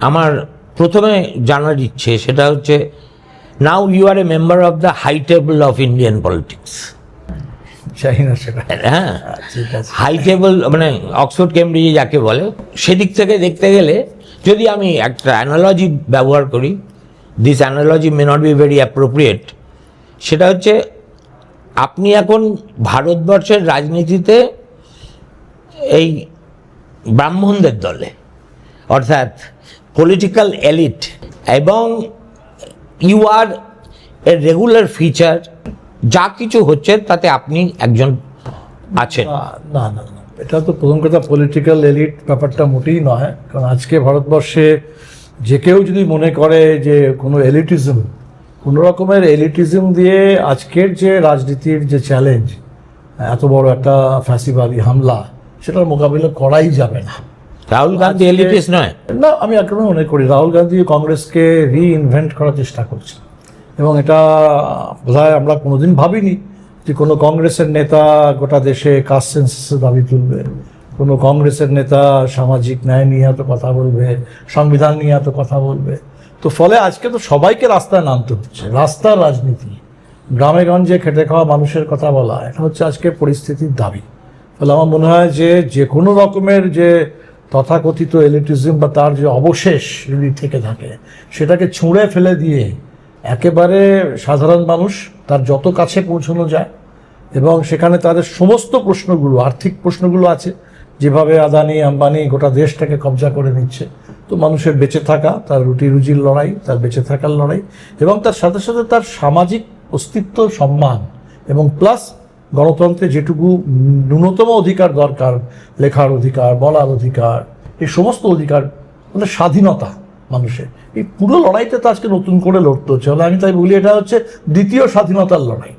আমার প্রথমে জানার ইচ্ছে সেটা হচ্ছে now you are a member of the high table of Indian politics হ্যাঁ ঠিক আছে। হাই টেবল মানে অক্সফোর্ড কেমব্রিজে যাকে বলে সেদিক থেকে দেখতে গেলে যদি আমি একটা অ্যানালজি ব্যবহার করি this analogy may not be very appropriate সেটা হচ্ছে আপনি এখন ভারতবর্ষের রাজনীতিতে এই ব্রাহ্মণদের দলে অর্থাৎ পলিটিক্যাল এলিট এবং you are a regular feature যা কিছু হচ্ছে তাতে আপনি একজন আছেন। না না না এটা তো প্রথম কথা পলিটিক্যাল এলিট ব্যাপারটা মোটেই নয়, কারণ আজকে ভারতবর্ষে যে কেউ যদি মনে করে যে কোনো এলিটিজম কোনো রকমের এলিটিজম দিয়ে আজকের যে রাজনীতির যে চ্যালেঞ্জ এত বড় একটা ফ্যাসিবাদী হামলা, সেটার মোকাবিলা করাই যাবে না। রাহুল গান্ধী এলিটিস নয়। না আমি এখনও মনে করি। রাহুল গান্ধী কংগ্রেসকে রিইনভেন্ট করার চেষ্টা করছে। এবং এটা বোধহয় আমরা কোনোদিন ভাবিনি যে কোনো কংগ্রেসের নেতা গোটা দেশে কাস্ট সেন্সাসের দাবি তুলবে। কোনো কংগ্রেসের নেতা সামাজিক ন্যায় নিয়ে এত কথা বলবে সংবিধান নিয়ে এত কথা বলবে। তো ফলে আজকে তো সবাইকে রাস্তায় নামতে হচ্ছে। রাস্তার রাজনীতি। গ্রামে গঞ্জে খেটে খাওয়া মানুষের কথা বলা এটা হচ্ছে আজকে পরিস্থিতির দাবি। ফলে আমার মনে হয় যে যে কোনো রকমের যে তথাকথিত এলিটিজম বা তার যে অবশেষ যদি থেকে থাকে, সেটাকে ছুঁড়ে ফেলে দিয়ে একেবারে সাধারণ মানুষ তার যত কাছে পৌঁছানো যায় এবং সেখানে তাদের সমস্ত প্রশ্নগুলো, আর্থিক প্রশ্নগুলো আছে, যেভাবে আদানি, আম্বানি গোটা দেশটাকে কবজা করে নিচ্ছে। তো মানুষের বেঁচে থাকা, তার রুটি রুজির লড়াই, তার বেঁচে থাকার লড়াই এবং তার সাথে সাথে তার সামাজিক অস্তিত্ব সম্মান এবং প্লাস গণতন্ত্রে যেটুকু ন্যূনতম অধিকার দরকার, লেখার অধিকার, বলার অধিকার, এই সমস্ত অধিকার মানে স্বাধীনতা মানুষের। এই পুরো লড়াইতে তো আজকে নতুন করে লড়তে হচ্ছে। আমি তাই বলি, এটা হচ্ছে দ্বিতীয় স্বাধীনতার লড়াই।